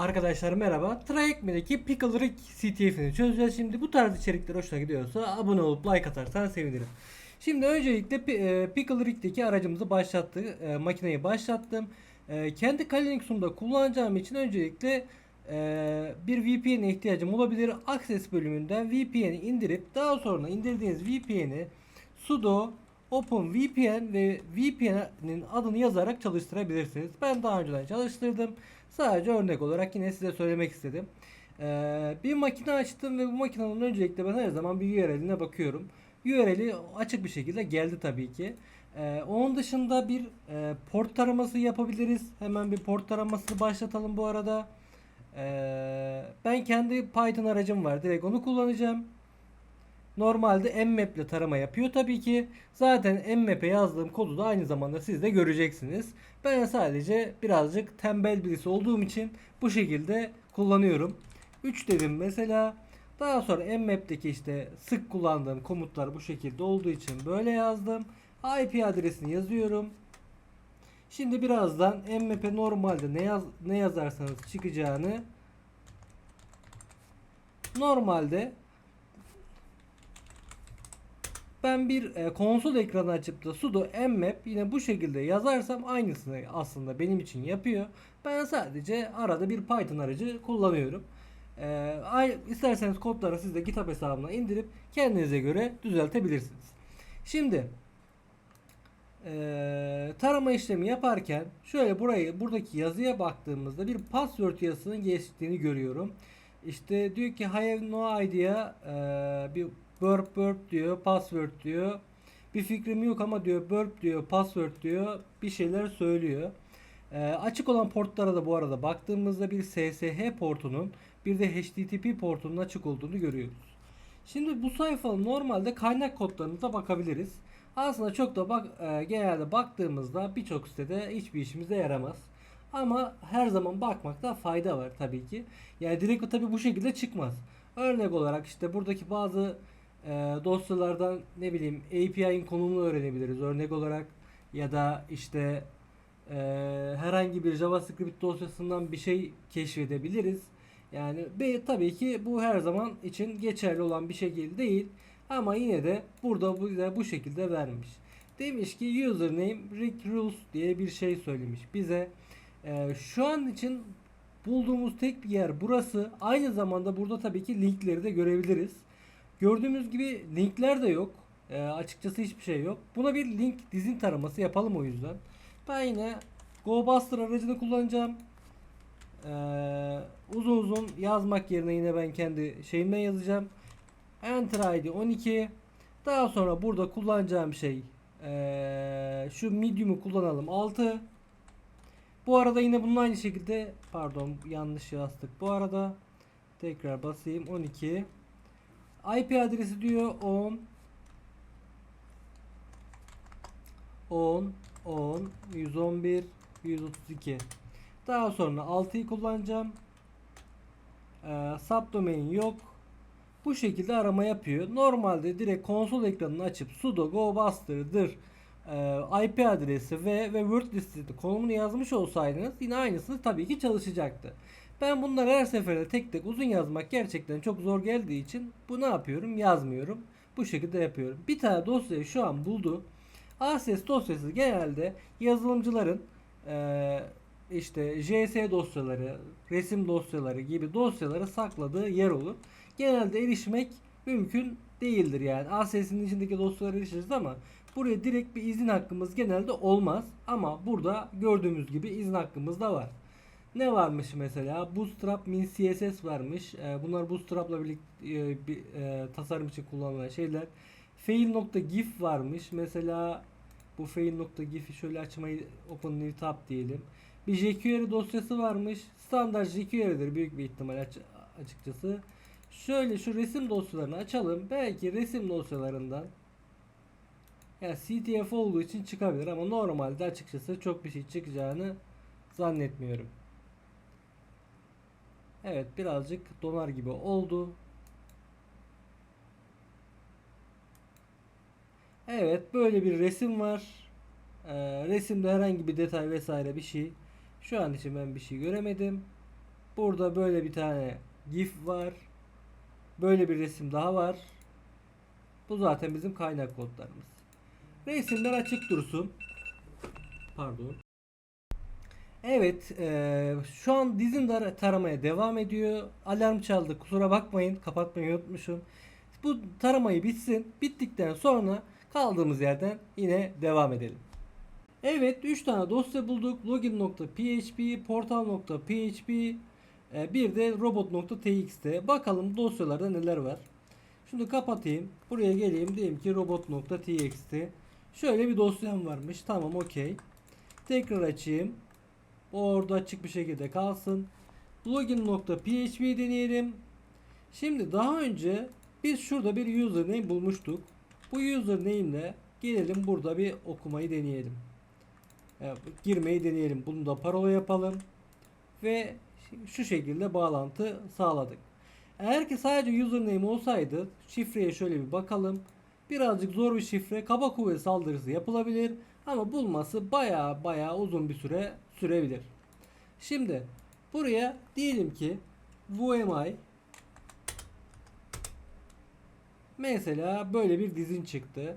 Arkadaşlar merhaba. Trackme'deki Pickle Rick CTF'ini çözeceğiz. Şimdi bu tarz içerikler hoşuna gidiyorsa abone olup like atarsan sevinirim. Şimdi öncelikle e, Pickle Rick'teki aracımızı başlattık. E, makineyi başlattım. E, kendi Kali Linux'umda kullanacağım için öncelikle e, bir VPN'e ihtiyacım olabilir. Access bölümünden VPN'i indirip daha sonra indirdiğiniz VPN'i sudo OpenVPN ve VPN'in adını yazarak çalıştırabilirsiniz. Ben daha önceden çalıştırdım. Sadece örnek olarak yine size söylemek istedim. Ee, bir makine açtım ve bu makinenin öncelikle ben her zaman bir URL'ine bakıyorum. URL'i açık bir şekilde geldi tabii ki. Ee, onun dışında bir e, port taraması yapabiliriz. Hemen bir port taramasını başlatalım bu arada. Ee, ben kendi Python aracım var. Direkt onu kullanacağım. Normalde mmap ile tarama yapıyor tabii ki. Zaten mmap'e yazdığım kodu da aynı zamanda siz de göreceksiniz. Ben sadece birazcık tembel birisi olduğum için bu şekilde kullanıyorum. 3 dedim mesela. Daha sonra mmap'teki işte sık kullandığım komutlar bu şekilde olduğu için böyle yazdım. IP adresini yazıyorum. Şimdi birazdan mmap'e normalde ne yaz ne yazarsanız çıkacağını normalde ben bir e, konsol ekranı açıp da sudo mmap yine bu şekilde yazarsam aynısını aslında benim için yapıyor. Ben sadece arada bir Python aracı kullanıyorum. E, isterseniz kodları siz de GitHub hesabına indirip kendinize göre düzeltebilirsiniz. Şimdi e, tarama işlemi yaparken şöyle burayı buradaki yazıya baktığımızda bir password yazısının geçtiğini görüyorum. İşte diyor ki I have no idea e, bir burp burp diyor password diyor. Bir fikrim yok ama diyor burp diyor password diyor bir şeyler söylüyor. E, açık olan portlara da bu arada baktığımızda bir SSH portunun bir de HTTP portunun açık olduğunu görüyoruz. Şimdi bu sayfanın normalde kaynak kodlarınıza bakabiliriz. Aslında çok da bak e, genelde baktığımızda birçok sitede hiçbir işimize yaramaz. Ama her zaman bakmakta fayda var tabii ki. Yani direkt tabii bu şekilde çıkmaz. Örnek olarak işte buradaki bazı e, dosyalardan ne bileyim API'nin konumunu öğrenebiliriz. Örnek olarak ya da işte e, herhangi bir JavaScript dosyasından bir şey keşfedebiliriz. Yani be, tabii ki bu her zaman için geçerli olan bir şekil değil. Ama yine de burada bize bu şekilde vermiş. Demiş ki username Rick Rules diye bir şey söylemiş bize. Ee, şu an için bulduğumuz tek bir yer burası. Aynı zamanda burada tabii ki linkleri de görebiliriz. Gördüğümüz gibi linkler de yok. Ee, açıkçası hiçbir şey yok. Buna bir link dizin taraması yapalım o yüzden. Ben yine GoBuster aracını kullanacağım. Ee, uzun uzun yazmak yerine yine ben kendi şeyimden yazacağım. Enter ID 12. Daha sonra burada kullanacağım şey ee, şu medium'u kullanalım 6. Bu arada yine bunun aynı şekilde pardon yanlış yazdık. Bu arada tekrar basayım 12. IP adresi diyor 10 10 10 111 132. Daha sonra 6'yı kullanacağım. Ee, subdomain yok. Bu şekilde arama yapıyor. Normalde direkt konsol ekranını açıp sudo go buster'dır e, IP adresi ve ve word listesi konumunu yazmış olsaydınız yine aynısını tabii ki çalışacaktı. Ben bunları her seferinde tek tek uzun yazmak gerçekten çok zor geldiği için bu ne yapıyorum? Yazmıyorum. Bu şekilde yapıyorum. Bir tane dosyayı şu an buldu. ACS dosyası genelde yazılımcıların e, işte JS dosyaları, resim dosyaları gibi dosyaları sakladığı yer olur. Genelde erişmek mümkün değildir yani. ACS'in içindeki dosyalara erişiriz ama buraya direkt bir izin hakkımız genelde olmaz. Ama burada gördüğümüz gibi izin hakkımız da var. Ne varmış mesela? Bootstrap min CSS varmış. Ee, bunlar Bootstrap'la birlikte bir, e, tasarım için kullanılan şeyler. Fail.gif varmış. Mesela bu fail.gif'i şöyle açmayı open new tab diyelim. Bir jQuery dosyası varmış. Standart jQuery'dir büyük bir ihtimal aç- açıkçası. Şöyle şu resim dosyalarını açalım. Belki resim dosyalarından ya CTF olduğu için çıkabilir ama normalde açıkçası çok bir şey çıkacağını zannetmiyorum. Evet birazcık donar gibi oldu. Evet böyle bir resim var. Ee, resimde herhangi bir detay vesaire bir şey. Şu an için ben bir şey göremedim. Burada böyle bir tane gif var. Böyle bir resim daha var. Bu zaten bizim kaynak kodlarımız. Resimler açık dursun. Pardon. Evet, eee, şu an dizin dar- taramaya devam ediyor. Alarm çaldı. Kusura bakmayın, kapatmayı unutmuşum. Bu taramayı bitsin. Bittikten sonra kaldığımız yerden yine devam edelim. Evet, 3 tane dosya bulduk. Login.php, portal.php, e, bir de robot.txt. Bakalım dosyalarda neler var. Şimdi kapatayım. Buraya geleyim. Diyeyim ki robot.txt. Şöyle bir dosyam varmış. Tamam, okey. Tekrar açayım. O orada açık bir şekilde kalsın. Login.php deneyelim. Şimdi daha önce biz şurada bir username bulmuştuk. Bu username ile gelelim burada bir okumayı deneyelim. E, girmeyi deneyelim. Bunu da parola yapalım. Ve şu şekilde bağlantı sağladık. Eğer ki sadece username olsaydı şifreye şöyle bir bakalım. Birazcık zor bir şifre kaba kuvvet saldırısı yapılabilir ama bulması baya baya uzun bir süre sürebilir. Şimdi buraya diyelim ki VMI mesela böyle bir dizin çıktı.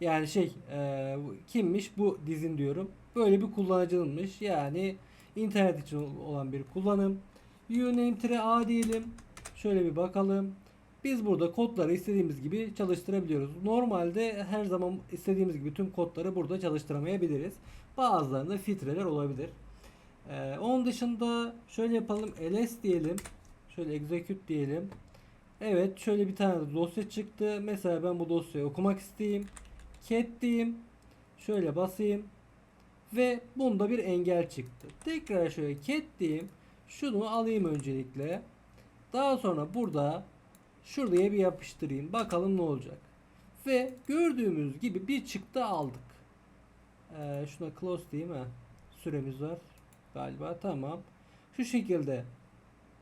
Yani şey e, kimmiş bu dizin diyorum. Böyle bir kullanıcınınmış. Yani internet için olan bir kullanım. Uname A diyelim. Şöyle bir bakalım. Biz burada kodları istediğimiz gibi çalıştırabiliyoruz. Normalde her zaman istediğimiz gibi tüm kodları burada çalıştıramayabiliriz. Bazılarında filtreler olabilir. Ee, onun dışında şöyle yapalım. ls diyelim. Şöyle execute diyelim. Evet şöyle bir tane dosya çıktı. Mesela ben bu dosyayı okumak isteyeyim. Cat diyeyim. Şöyle basayım. Ve bunda bir engel çıktı. Tekrar şöyle cat diyeyim. Şunu alayım öncelikle. Daha sonra burada şuraya bir yapıştırayım. Bakalım ne olacak. Ve gördüğümüz gibi bir çıktı aldık. Ee, şuna close diyeyim ha. Süremiz var. Galiba tamam. Şu şekilde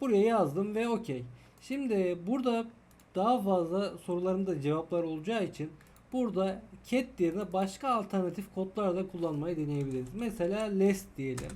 buraya yazdım ve okey. Şimdi burada daha fazla soruların da cevaplar olacağı için burada cat yerine başka alternatif kodlar da kullanmayı deneyebiliriz. Mesela less diyelim.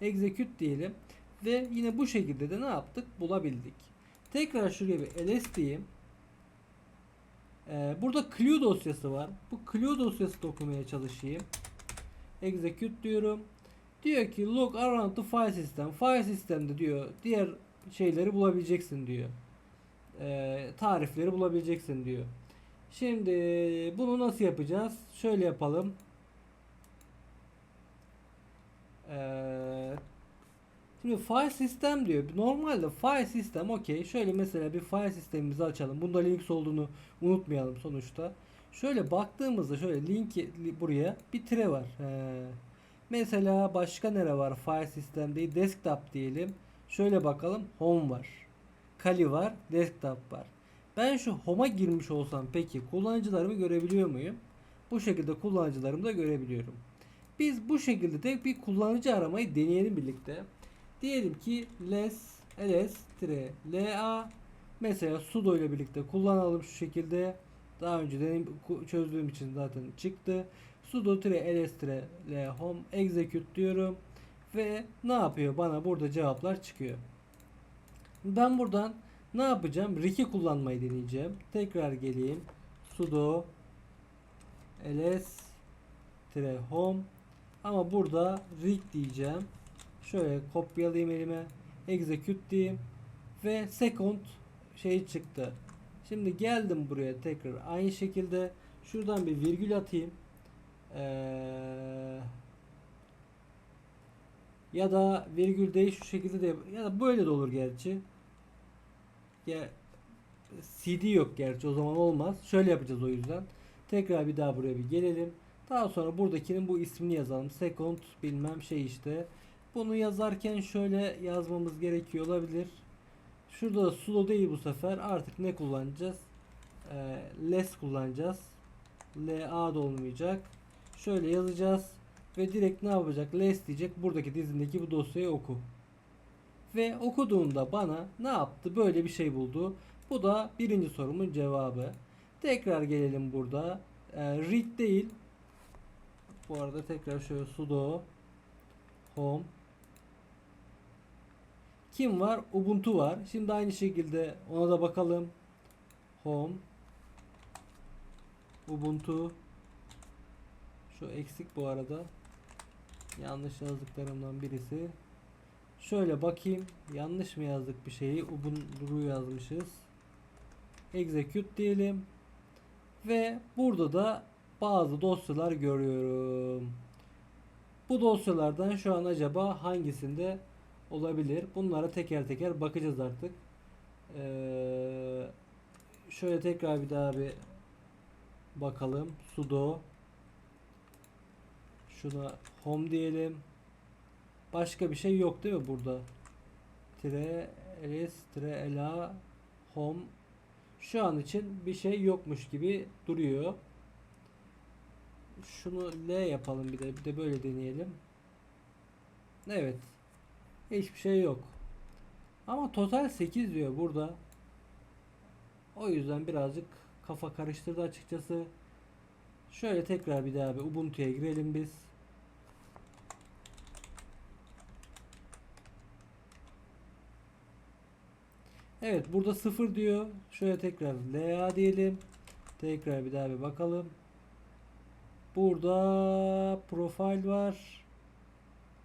Execute diyelim. Ve yine bu şekilde de ne yaptık? Bulabildik. Tekrar şuraya bir ls diyeyim. Ee, burada clue dosyası var. Bu clue dosyası da okumaya çalışayım. Execute diyorum. Diyor ki look around the file system. File system'de diyor diğer şeyleri bulabileceksin diyor. Ee, tarifleri bulabileceksin diyor. Şimdi bunu nasıl yapacağız? Şöyle yapalım. Ee, şimdi file system diyor. Normalde file system okey. Şöyle mesela bir file sistemimizi açalım. Bunda Linux olduğunu unutmayalım sonuçta. Şöyle baktığımızda şöyle linki buraya bir tire var. Ee, mesela başka nere var file sistemde? Desktop diyelim. Şöyle bakalım. Home var. Kali var. Desktop var. Ben şu home'a girmiş olsam peki kullanıcılarımı görebiliyor muyum? Bu şekilde kullanıcılarımı da görebiliyorum. Biz bu şekilde de bir kullanıcı aramayı deneyelim birlikte. Diyelim ki les ls la mesela sudo ile birlikte kullanalım şu şekilde. Daha önce deneyim çözdüğüm için zaten çıktı. sudo ls l home execute diyorum ve ne yapıyor? Bana burada cevaplar çıkıyor. Ben buradan ne yapacağım? Rick'i kullanmayı deneyeceğim. Tekrar geleyim. sudo ls home ama burada rick diyeceğim. Şöyle kopyalayayım elime. Execute diyeyim. Ve second şey çıktı. Şimdi geldim buraya tekrar aynı şekilde şuradan bir virgül atayım. Ee, ya da virgül değil şu şekilde de ya da böyle de olur gerçi. Ya CD yok gerçi o zaman olmaz. Şöyle yapacağız o yüzden. Tekrar bir daha buraya bir gelelim. Daha sonra buradakinin bu ismini yazalım. Second bilmem şey işte. Bunu yazarken şöyle yazmamız gerekiyor olabilir. Şurada da sudo değil bu sefer. Artık ne kullanacağız? Ee, less kullanacağız. la da olmayacak. Şöyle yazacağız. Ve direkt ne yapacak? Less diyecek. Buradaki dizindeki bu dosyayı oku. Ve okuduğunda bana ne yaptı? Böyle bir şey buldu. Bu da birinci sorumun cevabı. Tekrar gelelim burada. Ee, read değil. Bu arada tekrar şöyle sudo home kim var? Ubuntu var. Şimdi aynı şekilde ona da bakalım. Home Ubuntu Şu eksik bu arada. Yanlış yazdıklarımdan birisi. Şöyle bakayım. Yanlış mı yazdık bir şeyi? Ubuntu yazmışız. Execute diyelim. Ve burada da bazı dosyalar görüyorum. Bu dosyalardan şu an acaba hangisinde olabilir? Bunlara teker teker bakacağız artık. Ee, şöyle tekrar bir daha bir bakalım. sudo şuna home diyelim. Başka bir şey yok değil mi burada? Tire ls tire ela home şu an için bir şey yokmuş gibi duruyor. Şunu L yapalım bir de bir de böyle deneyelim. Evet. Hiçbir şey yok. Ama total 8 diyor burada. O yüzden birazcık kafa karıştırdı açıkçası. Şöyle tekrar bir daha bir Ubuntu'ya girelim biz. Evet burada 0 diyor. Şöyle tekrar LA diyelim. Tekrar bir daha bir bakalım. Burada profile var.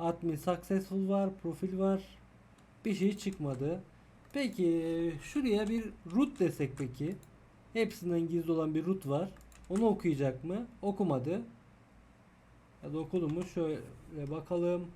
Admin successful var. Profil var. Bir şey çıkmadı. Peki şuraya bir root desek peki. Hepsinden gizli olan bir root var. Onu okuyacak mı? Okumadı. Ya da okudu mu? Şöyle bakalım.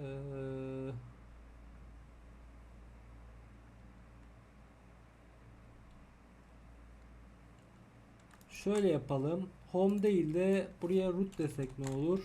Ee, şöyle yapalım. Home değil de buraya root desek ne olur?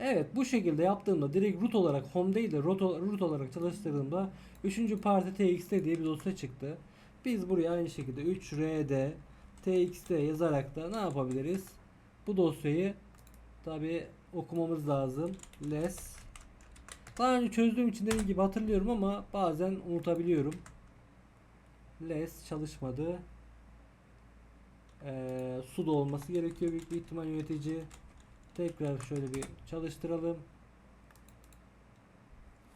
Evet bu şekilde yaptığımda direkt root olarak home değil de root, olarak çalıştırdığımda 3. parti txt diye bir dosya çıktı. Biz buraya aynı şekilde 3rd txt yazarak da ne yapabiliriz? Bu dosyayı tabi okumamız lazım. Less daha önce çözdüğüm için dediğim gibi hatırlıyorum ama bazen unutabiliyorum. Less çalışmadı. Ee, sudo olması gerekiyor büyük bir ihtimal yönetici. Tekrar şöyle bir çalıştıralım.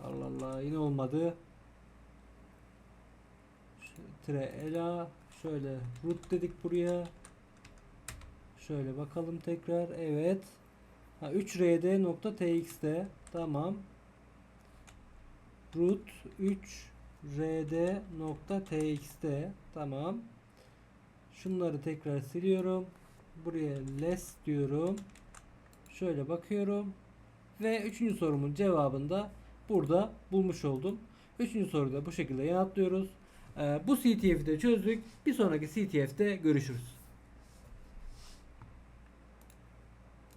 Allah Allah yine olmadı. Tre ela şöyle root dedik buraya. Şöyle bakalım tekrar. Evet. Ha 3rd.txt tamam. root 3rd.txt tamam. Şunları tekrar siliyorum. Buraya less diyorum. Şöyle bakıyorum. Ve üçüncü sorumun cevabını da burada bulmuş oldum. Üçüncü soruda bu şekilde yanıtlıyoruz. Ee, bu CTF'i de çözdük. Bir sonraki CTF'de görüşürüz.